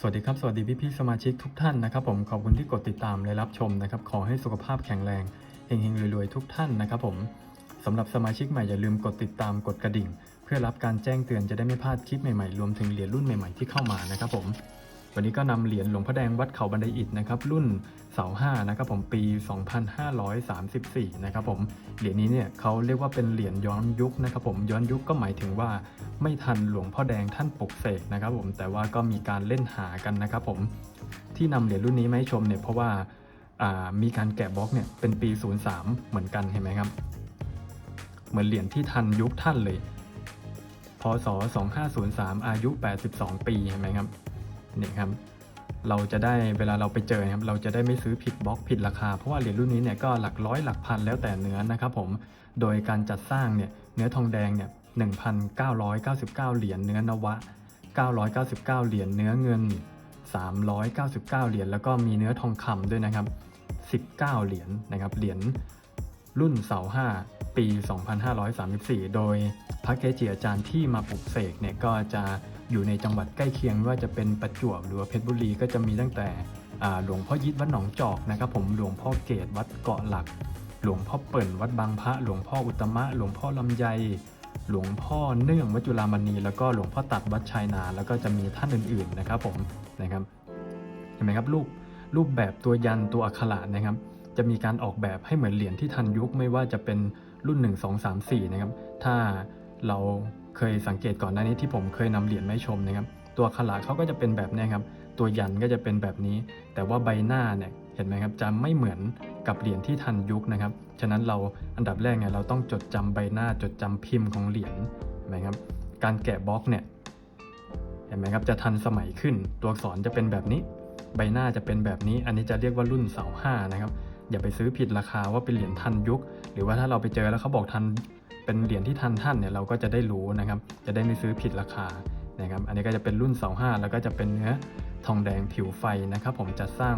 สวัสดีครับ สวัสดีพี่พี่ๆสมาชิกทุกท่านนะครับผมขอบคุณที่กดติดตามและรับชมนะครับ ขอให้สุขภาพแข็งแรงเฮงๆรวยๆทุกท่านนะครับผมสำหรับสมาชิกใหม่อย่าลืมกดติดตามกดกระดิ่ง เพื่อรับการแจ้งเตือนจะได้ไม่พลาดคลิปใหม่ๆ รวมถึงเหรียญรุ่นใหม่ๆที่เข้ามานะครับผม วันนี้ก็นำเหรียญหลวงพ่อแดงวัดเขาบันไดอิฐนะครับรุ่นเสาห้านะครับผมปี 2534 นะครับผมเหรียญนี้เนี่ยเขาเรียกว่าเป็นเหรียญย้อนยุคนะครับผมย้อนยุคก็หมายถึงว่าไม่ทันหลวงพ่อแดงท่านปลุกเสกนะครับผมแต่ว่าก็มีการเล่นหากันนะครับผมที่นำเหรียญรุ่นนี้มาให้ชมเนี่ยเพราะว่าามีการแกะบล็อกเนี่ยเป็นปี 03 เหมือนกันเห็นไหมครับ เหมือนเหรียญที่ทันยุคท่านเลยพศ2503 อายุ 82 ปีเห็นไหมครับ นี่ครับเราจะได้เวลาเราไปเจอครับเราจะได้ไม่ซื้อผิดบล็อกผิดราคา เพราะว่าเหรียญรุ่นนี้เนี่ยก็หลักร้อยหลักพันแล้วแต่เนื้อนะครับผมโดยการจัดสร้างเนี่ยเนื้อทองแดงเนี่ย1,999 เหรียญเนื้อนวะ 999 เหรียญเนื้อเงิน 399 เหรียญแล้วก็มีเนื้อทองคำด้วยนะครับ 19 เหรียญนะครับเหรียญ รุ่นเสาห้าปี 2534 โดยพระเกจิอาจารย์ที่มาปลุกเสกเนี่ยก็จะอยู่ในจังหวัดใกล้เคียงไม่ว่าจะเป็นประจวบหรือเพชรบุรีก็จะมีตั้งแต่หลวงพ่อยิดวัดหนองจอกนะครับผมหลวงพ่อเกตวัดเกาะหลัก หลวงพ่อเปิ่นวัดบางพระ หลวงพ่ออุตตมะ หลวงพ่อลำไยหลวงพ่อเนื่องวัดจุฬามณี แล้วก็หลวงพ่อตัดวัดชายนา แล้วก็จะมีท่านอื่นๆนะครับผมนะครับเห็นไหมครับรูปรูปแบบตัวยันตัวอักขระนะครับ จะมีการออกแบบให้เหมือนเหรียญที่ทันยุคไม่ว่าจะเป็นรุ่น 1 2 3 4 นะครับ ถ้าเราเคยสังเกตก่อนหน้านี้ที่ผมเคยนำเหรียญมาให้ชมนะครับ ตัวขระเขาก็จะเป็นแบบนี้ครับ ตัวยันก็จะเป็นแบบนี้ แต่ว่าใบหน้าเนี่ยเห็นไหมครับจะไม่เหมือนกับเหรียญที่ทันยุคนะครับ ฉะนั้นเราอันดับแรกเนี่ยเราต้องจดจำใบหน้าจดจำพิมพ์ของเหรียญเห็นไหมครับ การแกะบล็อกเนี่ยเห็นไหมครับจะทันสมัยขึ้น ตัวอักษรจะเป็นแบบนี้ ใบหน้าจะเป็นแบบนี้ อันนี้จะเรียกว่ารุ่นเสาห้านะครับ อย่าไปซื้อผิดราคาว่าเป็นเหรียญทันยุค หรือว่าถ้าเราไปเจอแล้วเขาบอกทันเป็นเหรียญที่ทันท่านเนี่ยเราก็จะได้รู้นะครับ จะได้ไม่ซื้อผิดราคานะครับ อันนี้ก็จะเป็นรุ่นเสาห้าแล้วก็จะเป็นเนื้อทองแดงผิวไฟนะครับ ผมจะสร้าง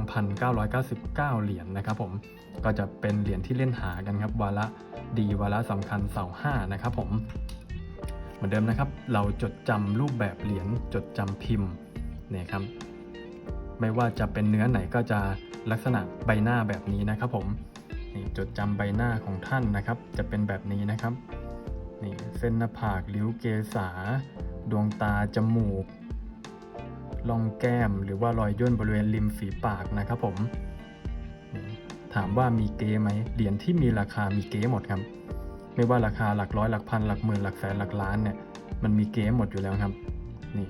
1,999 เหรียญนะครับ ผมก็จะเป็นเหรียญที่เล่นหากันครับวาระดีวาระสำคัญเสาห้านะครับ ผม เหมือนเดิมนะครับ เราจดจำรูปแบบเหรียญจดจำพิมพ์เนี่ยครับ ไม่ว่าจะเป็นเนื้อไหนก็จะลักษณะใบหน้าแบบนี้นะครับผมนี่จดจำใบหน้าของท่านนะครับ จะเป็นแบบนี้นะครับนี่เส้นหน้าผากริ้วเกษา ดวงตาจมูกร่องแก้มหรือว่ารอยย่นบริเวณริมฝีปากนะครับผมถามว่ามีเก๊ไหมเหรียญที่มีราคามีเก๊หมดครับ ไม่ว่าราคาหลักร้อยหลักพันหลักหมื่นหลักแสนหลักล้านเนี่ยมันมีเก๊หมดอยู่แล้วครับนี่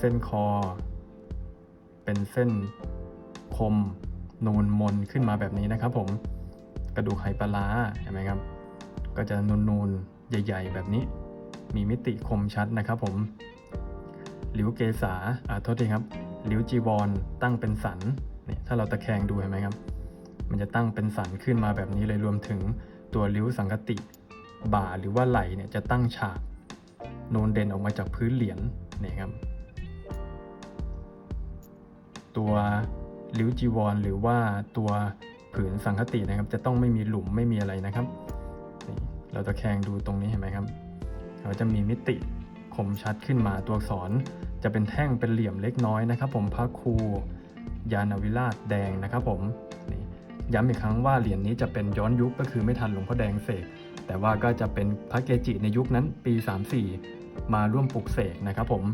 เส้นคอ เป็นเส้นคมนูนมนขึ้นมาแบบนี้นะครับผมกระดูกไหปลาเห็นไหมครับ ก็จะนูนนูนๆ ใหญ่ ๆ แบบนี้ มีมิติคมชัดนะครับผมหลิวเกษาอ่าโทษทีครับหลิวจีวรตั้งเป็นสันนี่ถ้าเราตะแคงดูเห็นไหมครับ มันจะตั้งเป็นสันขึ้นมาแบบนี้เลยรวมถึงตัวริ้วสังกติ บ่าหรือว่าไหล่เนี่ยจะตั้งฉากนูนเด่นออกมาจากพื้นเหรียญนี่ครับ ตัวริ้วจีวร หรือว่าตัวผืนสังคตินะครับ จะต้องไม่มีหลุมไม่มีอะไรนะครับ เราตะแคงดูตรงนี้เห็นไหมครับเขาจะมีมิติคมชัดขึ้นมาตัวอักษรจะเป็นแท่งเป็นเหลี่ยมเล็กน้อยนะครับ ผมพระครูยานวิราชแดงนะครับ ผมย้ำอีกครั้งว่าเหรียญนี้จะเป็นย้อนยุคก็คือไม่ทันหลวงพ่อแดงเสกแต่ว่าก็จะเป็นพระเกจิในยุคนั้นปี 34 มาร่วมปลุกเสกนะครับ ผม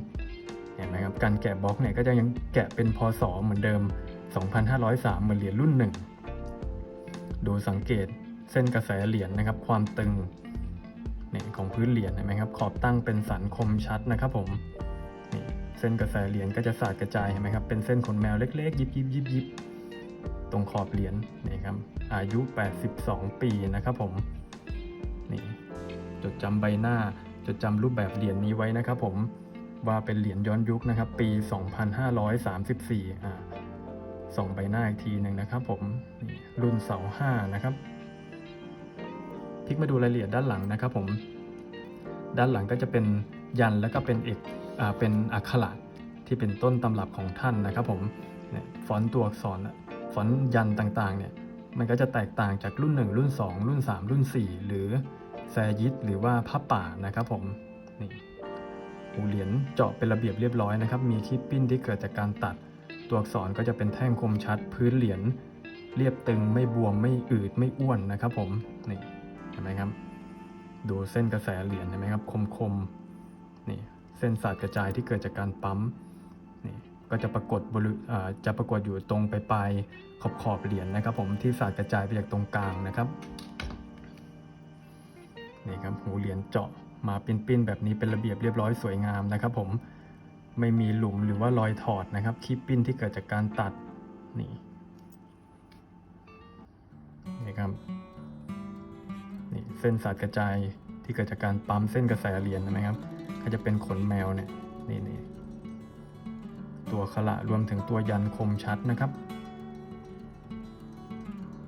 เห็นไหมครับการแกะบล็อกเนี่ยก็จะยังแกะเป็นพศเหมือนเดิม 2503 เหมือนเหรียญรุ่นหนึ่งดูสังเกตเส้นกระแสเหรียญนะครับ ความตึงเนี่ยของพื้นเหรียญเห็นไหมครับ ขอบตั้งเป็นสันคมชัดนะครับผมนี่เส้นกระแสเหรียญก็จะสาดกระจายเห็นไหมครับเป็นเส้นขนแมวเล็กๆ ยิบยิบยิบยิบตรงขอบเหรียญนี่ครับอายุ 82 ปีนะครับผมนี่จดจำใบหน้าจดจำรูปแบบเหรียญนี้ไว้นะครับผม ว่าเป็นเหรียญย้อนยุคนะครับ ปี 2534อ่าส่องใบหน้าอีกทีหนึ่งนะครับ ผมนี่รุ่นเสาห้านะครับพลิกมาดูรายละเอียดด้านหลังนะครับ ผม ด้านหลังก็จะเป็นยันแล้วก็เป็นเอกอ่าเป็นอักขระที่เป็นต้นตำรับของท่านนะครับ ผมเนี่ยฟอนต์ตัวอักษรฟอนต์ยันต่างๆเนี่ยมันก็จะแตกต่างจากรุ่น 1 รุ่น 2 รุ่น 3 รุ่น 4 หรือแซยิดหรือว่าผ้าป่านะครับผมนี่ หูเหรียญเจาะเป็นระเบียบเรียบร้อยนะครับ มีคีบปิ้นที่เกิดจากการตัด ตัวอักษรก็จะเป็นแท่งคมชัด พื้นเหรียญเรียบตึงไม่บวมไม่อืดไม่อ้วนนะครับ ผมนี่เห็นไหมครับ ดูเส้นกระแสเหรียญเห็นไหมครับ คมคมนี่เส้นสาดกระจายที่เกิดจากการปั๊มนี่ก็จะปรากฏบริจะปรากฏอยู่ตรงปลายปลายขอบขอบเหรียญนะครับ ผมที่สาดกระจายไปจากตรงกลางนะครับนี่ครับหูเหรียญเจาะ มาปิ้นๆแบบนี้เป็นระเบียบเรียบร้อยสวยงามนะครับ ผมไม่มีหลุมหรือว่ารอยถอดนะครับคีบปิ้นที่เกิดจากการตัดนี่นี่ครับนี่เส้นสาดกระจายที่เกิดจากการปั๊มเส้นกระแสเหรียญนะครับก็จะเป็นขนแมวเนี่ยนี่นี่ตัวขละรวมถึงตัวยันคมชัดนะครับ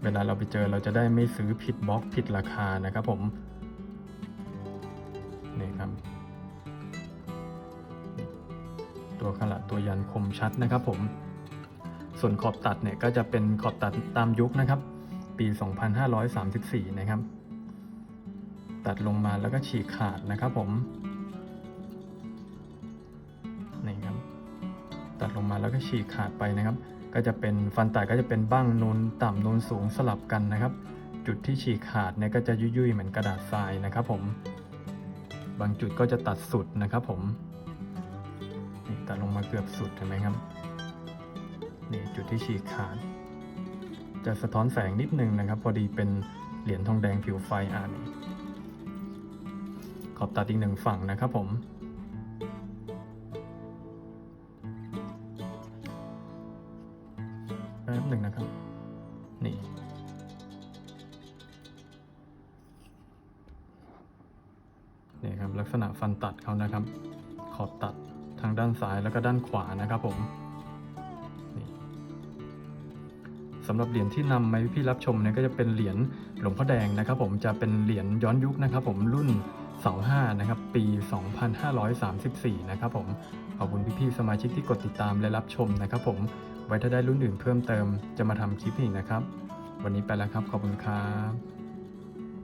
เวลาเราไปเจอเราจะได้ไม่ซื้อผิดบล็อกผิดราคานะครับผม นี่ครับ ตัวขละตัวยันคมชัดนะครับผม ส่วนขอบตัดเนี่ยก็จะเป็นขอบตัดตามยุคนะครับ ปี 2534 นะครับ ตัดลงมาแล้วก็ฉีกขาดนะครับผมนี่ครับ ตัดลงมาแล้วก็ฉีกขาดไปนะครับ ก็จะเป็นฟันตัดก็จะเป็นบ้างนูนต่ำนูนสูงสลับกันนะครับ จุดที่ฉีกขาดเนี่ยก็จะยุ่ยๆเหมือนกระดาษทรายนะครับผม บางจุดก็จะตัดสุดนะครับผมนี่ตัดลงมาเกือบสุดเห็นไหมครับนี่จุดที่ฉีกขาด จะสะท้อนแสงนิดนึงนะครับ พอดีเป็นเหรียญทองแดงผิวไฟอ่านขอบตัดอีกหนึ่งฝั่งนะครับผมแป๊บหนึ่งนะครับ นี่ นี่ครับลักษณะฟันตัดเขานะครับ ขอบตัดทางด้านซ้ายแล้วก็ด้านขวานะครับผมสำหรับเหรียญที่นำมาให้พี่รับชมเนี่ยก็จะเป็นเหรียญหลวงพ่อแดงนะครับ ผมจะเป็นเหรียญย้อนยุคนะครับ ผมรุ่นเสาห้านะครับปี 2534 นะครับผมขอบคุณพี่ๆสมาชิกที่กดติดตามและรับชมนะครับ ผมไว้ถ้าได้รุ่นอื่นเพิ่มเติมจะมาทำคลิปอีกนะครับ วันนี้ไปแล้วครับขอบคุณครับ